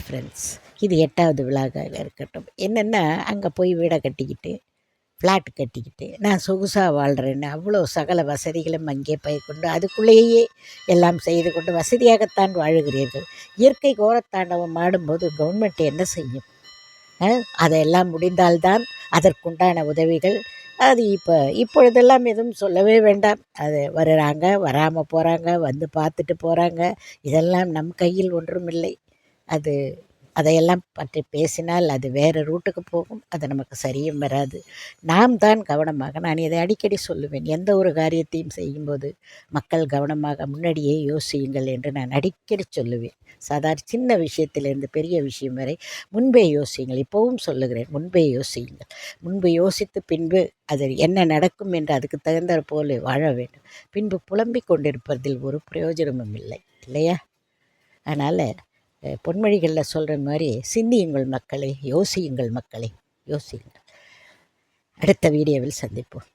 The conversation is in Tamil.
ஃப்ரெண்ட்ஸ் இது எட்டாவது விழாக்காக இருக்கட்டும். என்னென்னா அங்கே போய் வீடை கட்டிக்கிட்டு ஃப்ளாட் கட்டிக்கிட்டு நான் சொகுசாக வாழ்கிறேன்னு அவ்வளோ சகல வசதிகளும் அங்கே கொண்டு அதுக்குள்ளேயே எல்லாம் செய்து கொண்டு வசதியாகத்தான் வாழுகிறீர்கள். இயற்கை கோரத்தாண்டவம் ஆடும்போது கவர்மெண்ட் என்ன செய்யும்? அதையெல்லாம் முடிந்தால்தான் அதற்குண்டான உதவிகள். அது இப்போ இப்பொழுதெல்லாம் எதுவும் சொல்லவே வேண்டாம். அது வர்றாங்க வராமல் போகிறாங்க வந்து பார்த்துட்டு போகிறாங்க இதெல்லாம் நம் கையில் ஒன்றும் இல்லை அது அதையெல்லாம் பற்றி பேசினால் அது வேறு ரூட்டுக்கு போகும். அது நமக்கு சரியும் வராது. நாம் தான் கவனமாக நான் இதை அடிக்கடி சொல்லுவேன். எந்த ஒரு காரியத்தையும் செய்யும்போது மக்கள் கவனமாக முன்னாடியே யோசியுங்கள் என்று நான் அடிக்கடி சொல்லுவேன். சாதாரண சின்ன விஷயத்திலிருந்து பெரிய விஷயம் வரை முன்பே யோசியுங்கள். இப்போவும் சொல்லுகிறேன் முன்பே யோசியுங்கள். முன்பு யோசித்து பின்பு அது என்ன நடக்கும் என்று அதுக்கு தகுந்த போல வாழ வேண்டும். பின்பு புலம்பிக் கொண்டிருப்பதில் ஒரு பிரயோஜனமும் இல்லை இல்லையா? அதனால் பொன்மொழிகளில் சொல்கிற மாதிரி சிந்தியுங்கள் மக்களை யோசியுங்கள் மக்களை யோசியுங்கள். அடுத்த வீடியோவில் சந்திப்போம்.